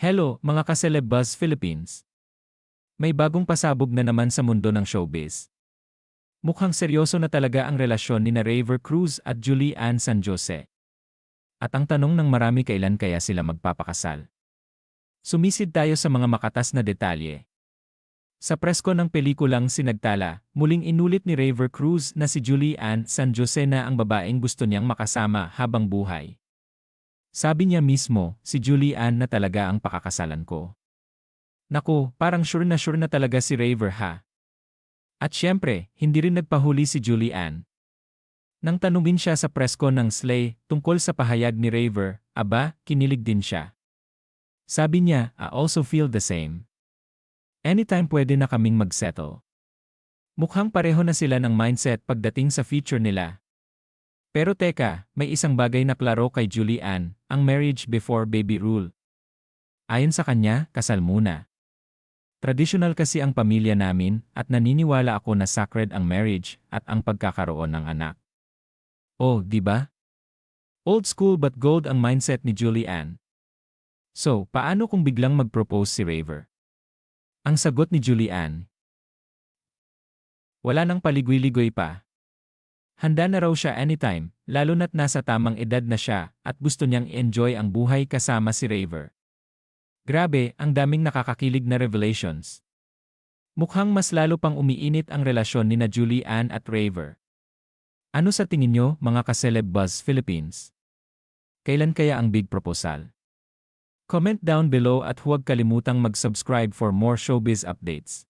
Hello, mga kaseleb Buzz Philippines. May bagong pasabog na naman sa mundo ng showbiz. Mukhang seryoso na talaga ang relasyon ni na Raver Cruz at Julie Ann San Jose. At ang tanong ng marami kailan kaya sila magpapakasal. Sumisid tayo sa mga makatas na detalye. Sa presko ng pelikulang Sinagtala, muling inulit ni Raver Cruz na si Julie Ann San Jose na ang babaeng gusto niyang makasama habang buhay. Sabi niya mismo, si Julie Ann na talaga ang pakakasalan ko. Naku, parang sure na sure na talaga si Raver ha. At syempre, hindi rin nagpahuli si Julie Ann. Nang tanungin siya sa presko ng Slay tungkol sa pahayag ni Raver, aba, kinilig din siya. Sabi niya, I also feel the same. Anytime pwede na kaming magsettle. Mukhang pareho na sila ng mindset pagdating sa future nila. Pero teka, may isang bagay na klaro kay Julie Ann, ang marriage before baby rule. Ayon sa kanya, kasal muna. Traditional kasi ang pamilya namin at naniniwala ako na sacred ang marriage at ang pagkakaroon ng anak. Oh, di ba? Old school but gold ang mindset ni Julie Ann. So, paano kung biglang mag-propose si Raver? Ang sagot ni Julian. Wala nang paligoy-ligoy pa. Handa na raw siya anytime, lalo na't nasa tamang edad na siya at gusto niyang enjoy ang buhay kasama si Raver. Grabe, ang daming nakakakilig na revelations. Mukhang mas lalo pang umiinit ang relasyon ni na Julie Ann at Raver. Ano sa tingin nyo, mga kaseleb Buzz Philippines? Kailan kaya ang big proposal? Comment down below at huwag kalimutang mag-subscribe for more showbiz updates.